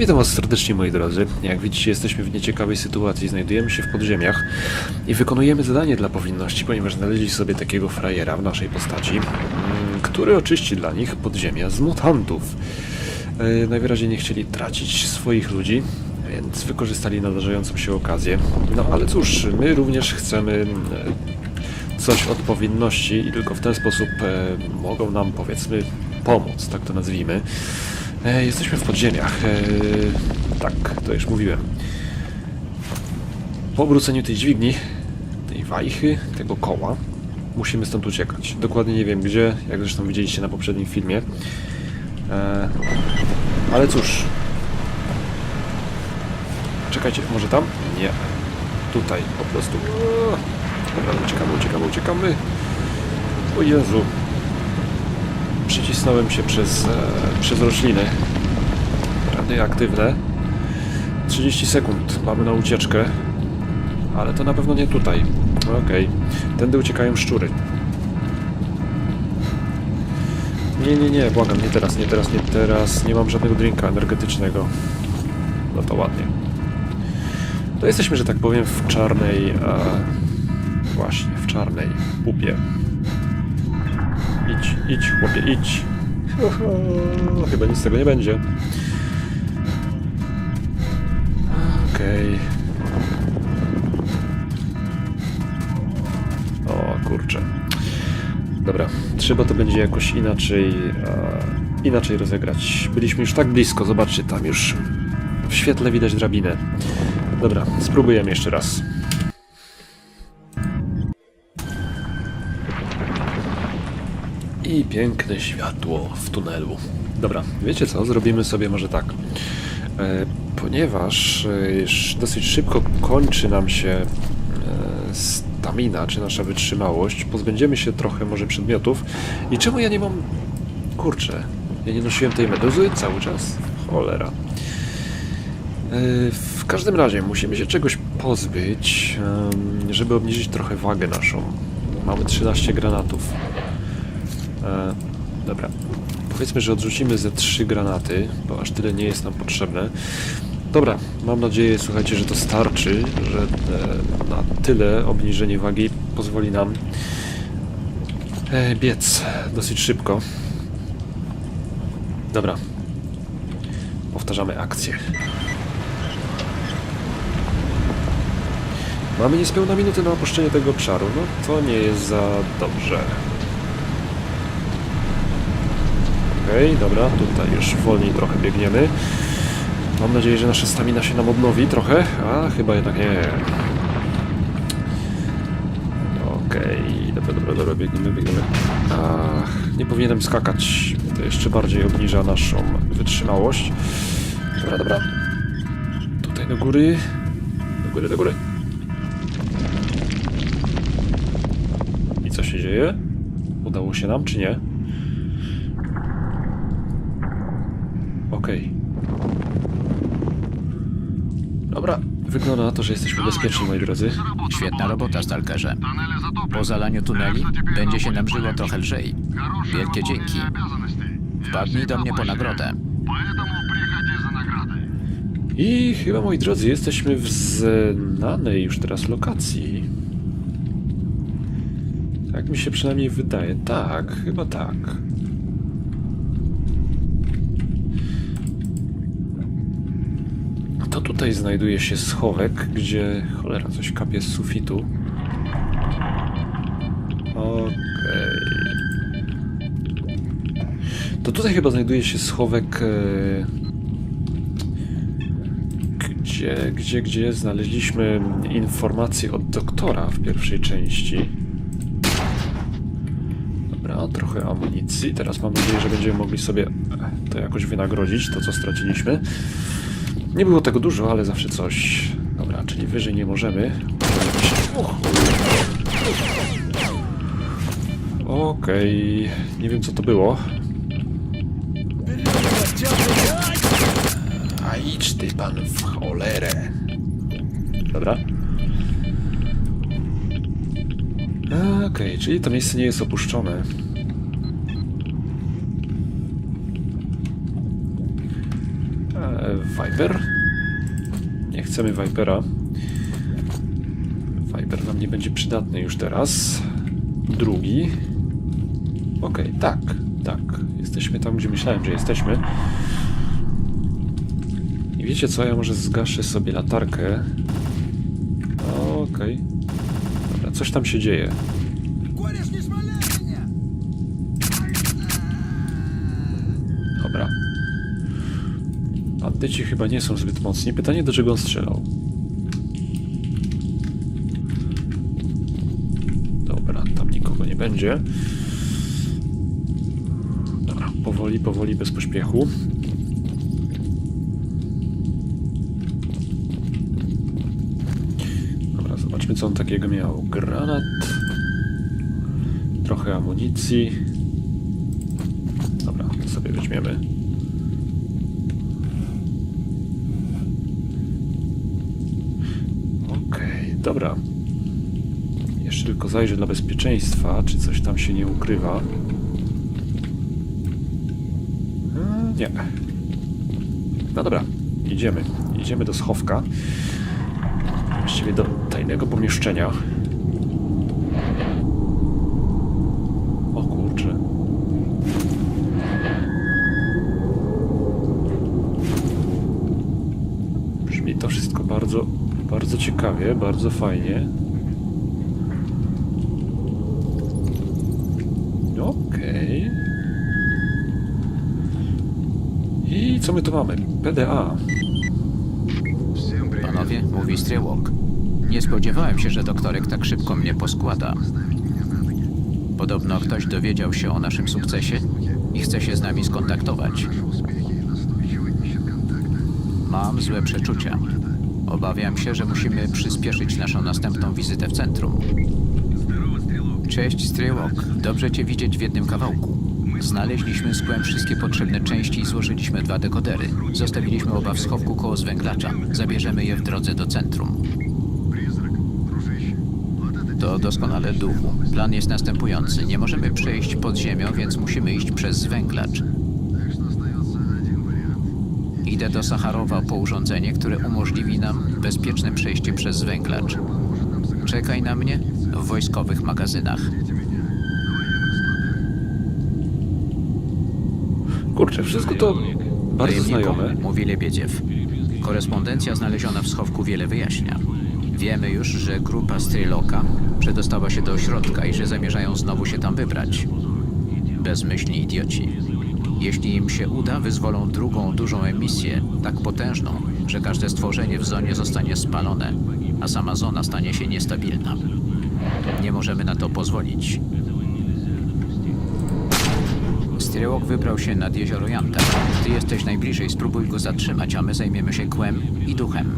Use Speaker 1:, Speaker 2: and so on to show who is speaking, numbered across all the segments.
Speaker 1: witam was serdecznie moi drodzy. Jak widzicie jesteśmy w nieciekawej sytuacji, znajdujemy się w podziemiach i wykonujemy zadanie dla powinności, ponieważ znaleźli sobie takiego frajera w naszej postaci, mm, który oczyści dla nich podziemia z mutantów. E, Najwyraźniej nie chcieli tracić swoich ludzi, więc wykorzystali nadarzającą się okazję. No ale cóż, my również chcemy e, coś od powinności i tylko w ten sposób e, mogą nam powiedzmy pomóc, tak to nazwijmy. E, jesteśmy w podziemiach. E, tak, to już mówiłem. Po obróceniu tej dźwigni, tej wajchy, tego koła, musimy stąd uciekać. Dokładnie nie wiem gdzie, jak zresztą widzieliście na poprzednim filmie. E, ale cóż. Czekajcie, może tam? Nie. Tutaj, po prostu. Dobra, uciekamy, uciekamy, uciekamy. O Jezu. Przycisnąłem się przez, e, przez rośliny radioaktywne. 30 sekund mamy na ucieczkę. Ale to na pewno nie tutaj. Okej. Tędy uciekają szczury. Nie, nie, nie, błagam, nie teraz, nie teraz, nie teraz. Nie mam żadnego drinka energetycznego. No to ładnie. To jesteśmy, że tak powiem, w czarnej... E, właśnie, w czarnej pupie. Idź, idź, chłopie, idź. No, chyba nic z tego nie będzie. Okej. O kurczę. Dobra, trzeba to będzie jakoś inaczej, e, inaczej rozegrać. Byliśmy już tak blisko, zobaczcie, tam już w świetle widać drabinę. Dobra, spróbujemy jeszcze raz. I piękne światło w tunelu. Dobra, wiecie co? Zrobimy sobie może tak. E, ponieważ e, dosyć szybko kończy nam się e, stamina, czy nasza wytrzymałość, pozbędziemy się trochę może przedmiotów. I czemu ja nie mam... Kurczę, ja nie nosiłem tej meduzy cały czas? Cholera. E, W każdym razie musimy się czegoś pozbyć, żeby obniżyć trochę wagę naszą. Mamy 13 granatów. E, dobra. Powiedzmy, że odrzucimy ze trzy granaty, bo aż tyle nie jest nam potrzebne. Dobra, mam nadzieję, słuchajcie, że to starczy, że e, na tyle obniżenie wagi pozwoli nam e, biec dosyć szybko. Dobra. Powtarzamy akcję. Mamy niespełna minutę na opuszczenie tego obszaru. No to nie jest za dobrze. Okej, dobra, tutaj już wolniej trochę biegniemy. Mam nadzieję, że nasza stamina się nam odnowi trochę, a chyba jednak nie. Okej, dobra, dobra, dobra, biegniemy, biegniemy. Ach, nie powinienem skakać. To jeszcze bardziej obniża naszą wytrzymałość. Dobra, dobra. Tutaj do góry. Do góry, do góry. I co się dzieje? Udało się nam, czy nie? Okej. Dobra, wygląda na to, że jesteśmy bezpieczni, moi drodzy.
Speaker 2: Świetna robota, Stalkerze. Po zalaniu tuneli będzie się nam żyło trochę lżej. Wielkie dzięki. Wpadnij do mnie po nagrodę.
Speaker 1: I chyba, moi drodzy, jesteśmy w znanej już teraz lokacji. Tak mi się przynajmniej wydaje. Tak, chyba tak. To tutaj znajduje się schowek, gdzie cholera coś kapie z sufitu. Okej. To tutaj chyba znajduje się schowek. E gdzie, gdzie, gdzie znaleźliśmy informacje od doktora w pierwszej części. Dobra, trochę amunicji. Teraz mam nadzieję, że będziemy mogli sobie to jakoś wynagrodzić, to co straciliśmy. Nie było tego dużo, ale zawsze coś. Dobra, czyli wyżej nie możemy. Okej, nie wiem co to było. A idź ty pan w cholerę. Dobra. Okej, czyli to miejsce nie jest opuszczone. E, Viper? Nie chcemy Vipera. Viper nam nie będzie przydatny już teraz. Drugi. Okej, tak, tak. Jesteśmy tam, gdzie myślałem, że jesteśmy. I wiecie co, ja może zgaszę sobie latarkę. Okej. Dobra, coś tam się dzieje. Bandyci chyba nie są zbyt mocni. Pytanie, do czego on strzelał. Dobra, tam nikogo nie będzie. Dobra, powoli, powoli, bez pośpiechu. Dobra, zobaczmy co on takiego miał. Granat. Trochę amunicji. Dobra, sobie weźmiemy. Okej, dobra. Jeszcze tylko zajrzę dla bezpieczeństwa, czy coś tam się nie ukrywa. E, nie. No dobra, idziemy. Idziemy do schowka. Właściwie do tajnego pomieszczenia. O. Brzmi to wszystko bardzo, bardzo ciekawie, bardzo fajnie. Okej. I co my tu mamy? PDA.
Speaker 2: Panowie, mówi Strelok. Nie spodziewałem się, że doktorek tak szybko mnie poskłada. Podobno ktoś dowiedział się o naszym sukcesie i chce się z nami skontaktować. Mam złe przeczucia. Obawiam się, że musimy przyspieszyć naszą następną wizytę w centrum. Cześć, Strelok. Dobrze cię widzieć w jednym kawałku. Znaleźliśmy z kłem wszystkie potrzebne części i złożyliśmy dwa dekodery. Zostawiliśmy oba w schowku koło zwęglacza. Zabierzemy je w drodze do centrum. To doskonale duchu. Plan jest następujący. Nie możemy przejść pod ziemią, więc musimy iść przez zwęglacz. Idę do Sacharowa po urządzenie, które umożliwi nam bezpieczne przejście przez zwęglacz. Czekaj na mnie w wojskowych magazynach.
Speaker 1: Kurczę, wszystko to bardzo znajome.
Speaker 2: Mówi Lebiedziew. Korespondencja znaleziona w schowku wiele wyjaśnia. Wiemy już, że grupa Stryloka przedostała się do ośrodka i że zamierzają znowu się tam wybrać. Bezmyślni idioci. Jeśli im się uda, wyzwolą drugą dużą emisję, tak potężną, że każde stworzenie w zonie zostanie spalone, a sama zona stanie się niestabilna. Nie możemy na to pozwolić. Stryłok wybrał się nad jezioro Janta. Ty jesteś najbliżej, spróbuj go zatrzymać, a my zajmiemy się kłem i duchem.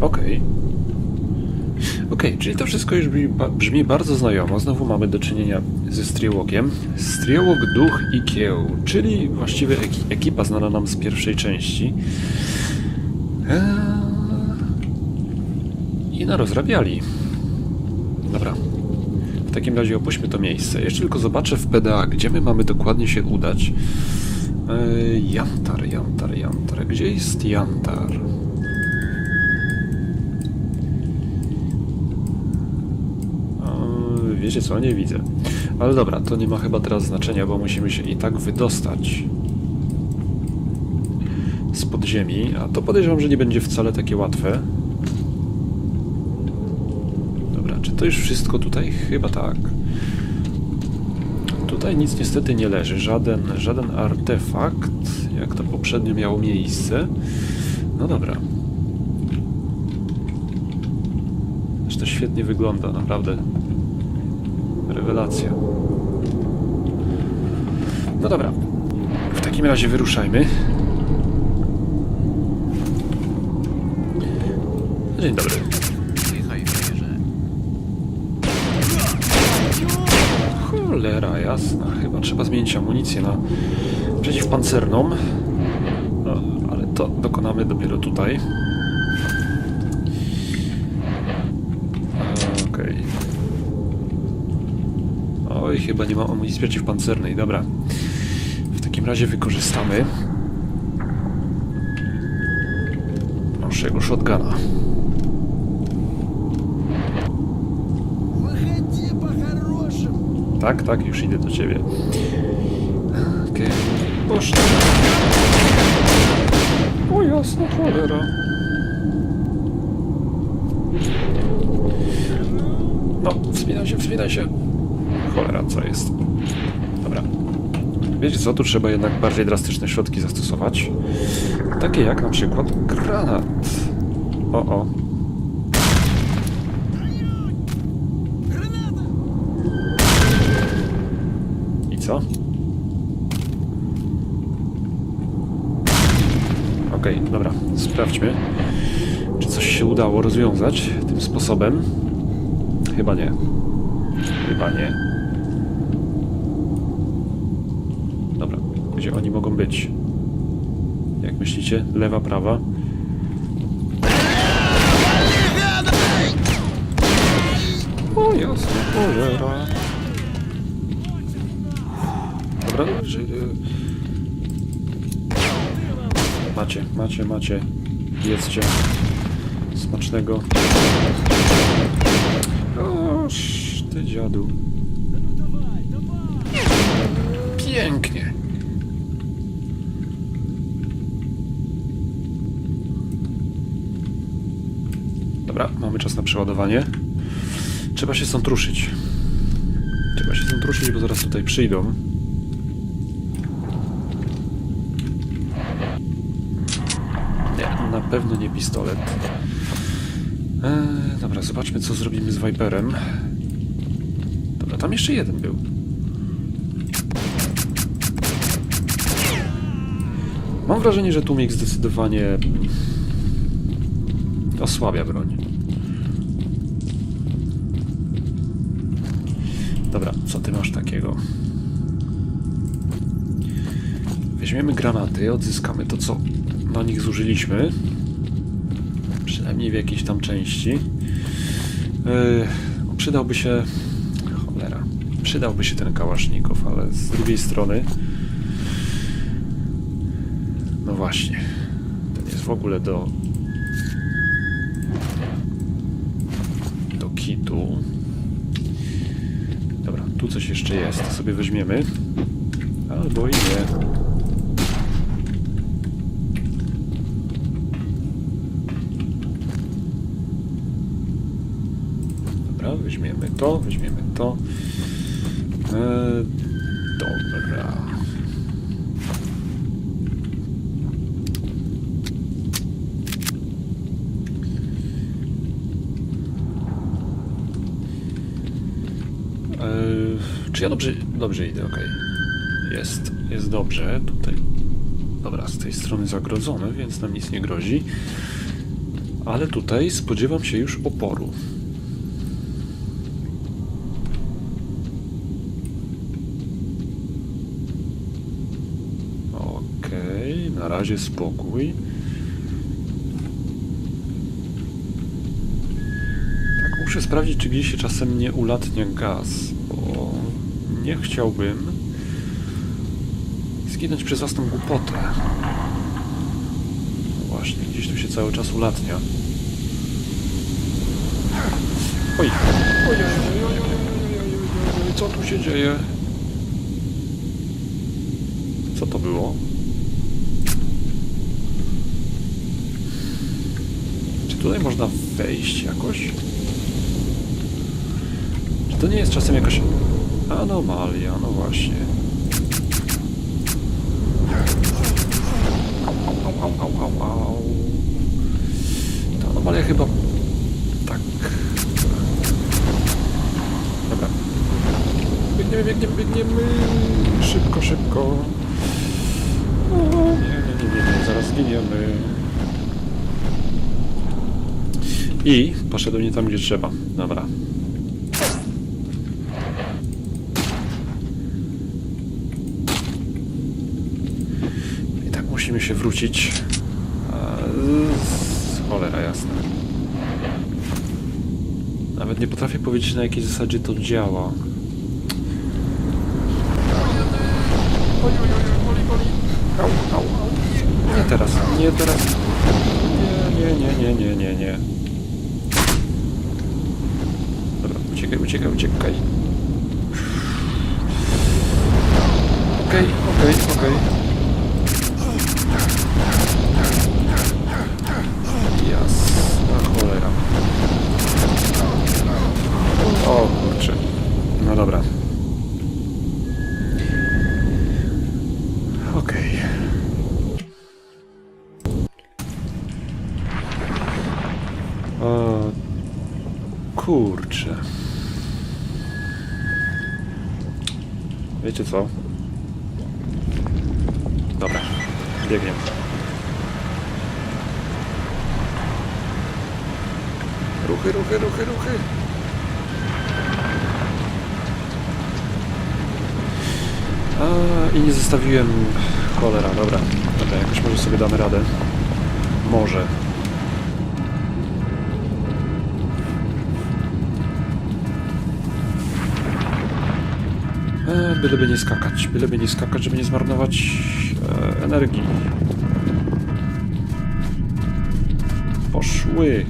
Speaker 1: Okej. Okej, czyli to wszystko już brzmi, brzmi bardzo znajomo. Znowu mamy do czynienia ze Striełokiem. Striełok, Duch i Kieł, czyli właściwie eki- ekipa znana nam z pierwszej części. Eee... I narozrabiali. Dobra. W takim razie opuśćmy to miejsce. Jeszcze tylko zobaczę w PDA, gdzie my mamy dokładnie się udać. Eee, Jantar, Jantar, Jantar. Gdzie jest Jantar? Wiecie co, nie widzę. Ale dobra, to nie ma chyba teraz znaczenia, bo musimy się i tak wydostać z podziemi, a to podejrzewam, że nie będzie wcale takie łatwe. Dobra, czy to już wszystko tutaj? Chyba tak. Tutaj nic niestety nie leży, żaden, żaden artefakt, jak to poprzednio miało miejsce. No dobra. Zresztą to świetnie wygląda, naprawdę. Rewelacja. No dobra. W takim razie wyruszajmy. Dzień dobry. Cholera jasna. Chyba trzeba zmienić amunicję na przeciwpancerną. No, ale to dokonamy dopiero tutaj. Oj, chyba nie ma amunicji przeciwpancernej, dobra. W takim razie wykorzystamy naszego shotguna. Tak, tak, już idę do ciebie. Okej, okay. poszło. O jasna cholera. No, wspinaj się, wspinaj się cholera, co jest. Dobra. Wiecie co, tu trzeba jednak bardziej drastyczne środki zastosować. Takie jak na przykład granat. O, o. I co? Okej, okay, dobra, sprawdźmy, czy coś się udało rozwiązać tym sposobem. Chyba nie. Chyba nie. Gdzie oni mogą być? Jak myślicie? Lewa, prawa? O jasne, cholera. Dobra, że... e, Macie, macie, macie. Jedzcie. Smacznego. Oż, ty dziadu. Pięknie. Dobra, mamy czas na przeładowanie. Trzeba się stąd ruszyć. Trzeba się stąd ruszyć, bo zaraz tutaj przyjdą. Nie, na pewno nie pistolet. Eee, dobra, zobaczmy co zrobimy z Viperem. Dobra, tam jeszcze jeden był. Mam wrażenie, że tłumik zdecydowanie osłabia broń. Ty masz takiego? Weźmiemy granaty, odzyskamy to, co na nich zużyliśmy. Przynajmniej w jakiejś tam części. Yy, przydałby się... Cholera. Przydałby się ten kałasznikow, ale z drugiej strony... No właśnie. Ten jest w ogóle do... Do kitu. Tu coś jeszcze jest. Sobie weźmiemy. Albo i nie. Dobra, weźmiemy to, weźmiemy to. E, dobra. E, czy ja dobrze, dobrze idę? Okej. Jest, jest dobrze. Tutaj, dobra, z tej strony zagrodzone, więc nam nic nie grozi. Ale tutaj spodziewam się już oporu. Okej, na razie spokój. Tak, muszę sprawdzić, czy gdzieś się czasem nie ulatnia gaz, nie chciałbym zginąć przez własną głupotę. No właśnie, gdzieś tu się cały czas ulatnia. Oj, oj, oj, co tu się dzieje? Co to było? Czy tutaj można wejść jakoś? Czy to nie jest czasem jakaś anomalia? No właśnie. Au, au, au, au, au. Ta anomalia chyba... Tak... Dobra. Biegniemy, biegniemy, biegniemy. Szybko, szybko. O, nie, nie, nie, nie, nie, zaraz zginiemy. I poszedł nie tam, gdzie trzeba. Dobra. I tak musimy się wrócić. Z... Cholera jasna. Nawet nie potrafię powiedzieć na jakiej zasadzie to działa. Boli, teraz, nie teraz. Nie, nie, nie, nie, nie, nie, nie. Dobra, uciekaj, uciekaj, uciekaj. Okej, okej, okej. Jasna cholera. O kurczę. No dobra. Okej. O kurczę. Wiecie co? Dobra, biegniemy. Ruchy, ruchy, ruchy, ruchy. A, i nie zostawiłem... Cholera, dobra. Dobra, jakoś może sobie damy radę. Może. E, byleby nie skakać, byleby nie skakać, żeby nie zmarnować e, energii. Poszły.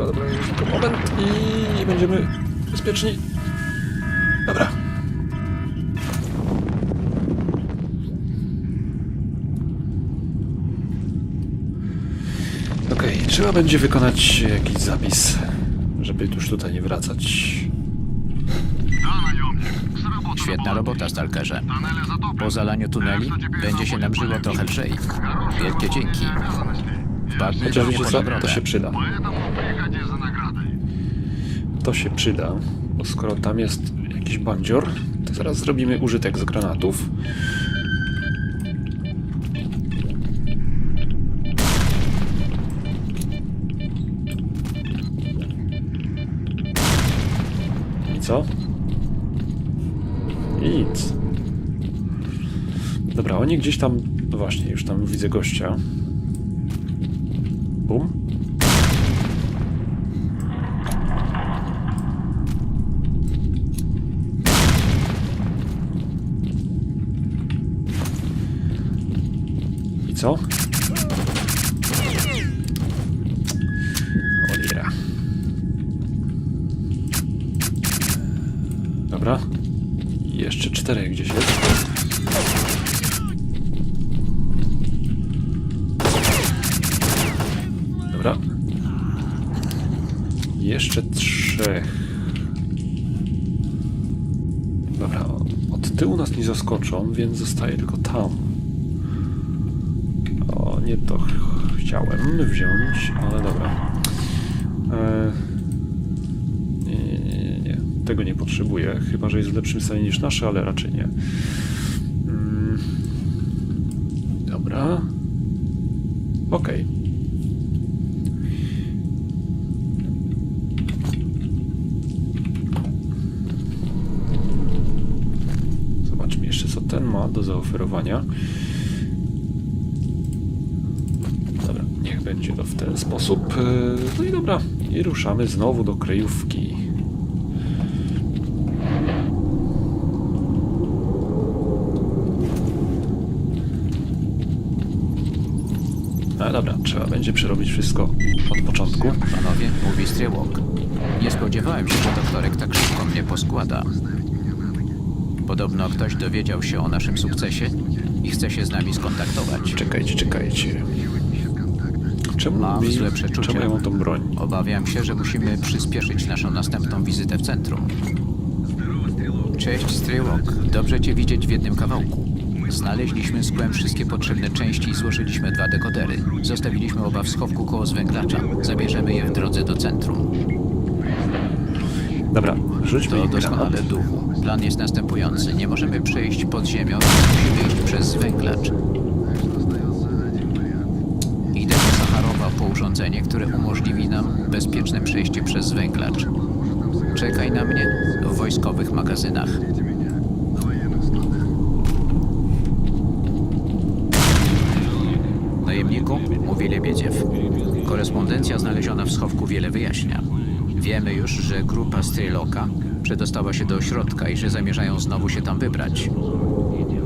Speaker 1: Dobra, dobra, tylko moment i będziemy bezpieczni. Dobra. Okej, trzeba będzie wykonać jakiś zapis, żeby już tutaj nie wracać.
Speaker 2: Świetna robota, Stalkerze. Po zalaniu tuneli będzie się nam żyło trochę lżej. Wielkie dzięki. Wpadnij
Speaker 1: Chociaż
Speaker 2: do mnie
Speaker 1: wiecie
Speaker 2: po
Speaker 1: co,
Speaker 2: nagrodę.
Speaker 1: to się przyda. To się przyda, bo skoro tam jest jakiś bandzior, to zaraz zrobimy użytek z granatów. I co? Nic. Dobra, oni gdzieś tam... No właśnie, już tam widzę gościa. Co? Cholera. Dobra. Jeszcze czterech gdzieś jest. Dobra. Jeszcze trzech. Dobra, od tyłu nas nie zaskoczą, więc zostaje tylko tam. To ch- chciałem wziąć, ale dobra. E... Nie, nie, nie, nie. Tego nie potrzebuję, chyba że jest w lepszym stanie niż nasze, ale raczej nie. Mm. Dobra. Okej. Zobaczmy jeszcze, co ten ma do zaoferowania. Ten sposób. E, No i dobra, i ruszamy znowu do kryjówki. No dobra, trzeba będzie przerobić wszystko od początku.
Speaker 2: Panowie, mówi Strelok. Nie spodziewałem się, że doktorek tak szybko mnie poskłada. Podobno ktoś dowiedział się o naszym sukcesie i chce się z nami skontaktować.
Speaker 1: Czekajcie, czekajcie. Czemu,
Speaker 2: Mam
Speaker 1: mi,
Speaker 2: złe przeczucia.
Speaker 1: czemu ja mam tą broń?
Speaker 2: Obawiam się, że musimy przyspieszyć naszą następną wizytę w centrum. Cześć, Strelok. Dobrze cię widzieć w jednym kawałku. Znaleźliśmy z kłem wszystkie potrzebne części i złożyliśmy dwa dekodery. Zostawiliśmy oba w schowku koło zwęglacza. Zabierzemy je w drodze do centrum.
Speaker 1: Dobra, rzućmy
Speaker 2: To doskonale duchu. Plan jest następujący. Nie możemy przejść pod ziemią, musimy iść przez zwęglacz. Idę do Sacharowa po urządzenie, które umożliwi nam bezpieczne przejście przez zwęglacz. Czekaj na mnie w wojskowych magazynach. Najemniku, mówi Lebiedziew. Korespondencja znaleziona w schowku wiele wyjaśnia. Wiemy już, że grupa Stryloka przedostała się do ośrodka i że zamierzają znowu się tam wybrać.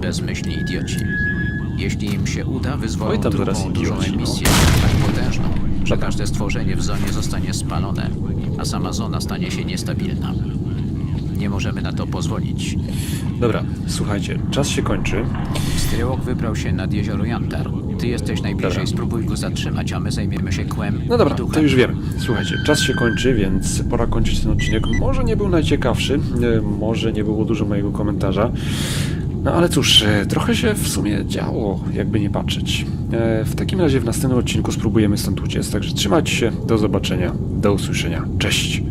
Speaker 2: bezmyślni idioci. Jeśli im się uda, wyzwolą drugą dużą
Speaker 1: no.
Speaker 2: emisję, tak potężną, że każde stworzenie w zonie zostanie spalone, a sama zona stanie się niestabilna. Nie możemy na to pozwolić.
Speaker 1: Dobra, słuchajcie, czas się kończy.
Speaker 2: Stryłok wybrał się nad jezioro Jantar. Ty jesteś najbliżej,
Speaker 1: Dobra.
Speaker 2: spróbuj go zatrzymać, a my zajmiemy się kłem
Speaker 1: No dobra,
Speaker 2: i duchem.
Speaker 1: to już wiem. Słuchajcie, czas się kończy, więc pora kończyć ten odcinek. Może nie był najciekawszy, e, może nie było dużo mojego komentarza. No ale cóż, e, trochę się w sumie działo, jakby nie patrzeć. E, W takim razie w następnym odcinku spróbujemy stąd uciec, także trzymajcie się, do zobaczenia, do usłyszenia. Cześć!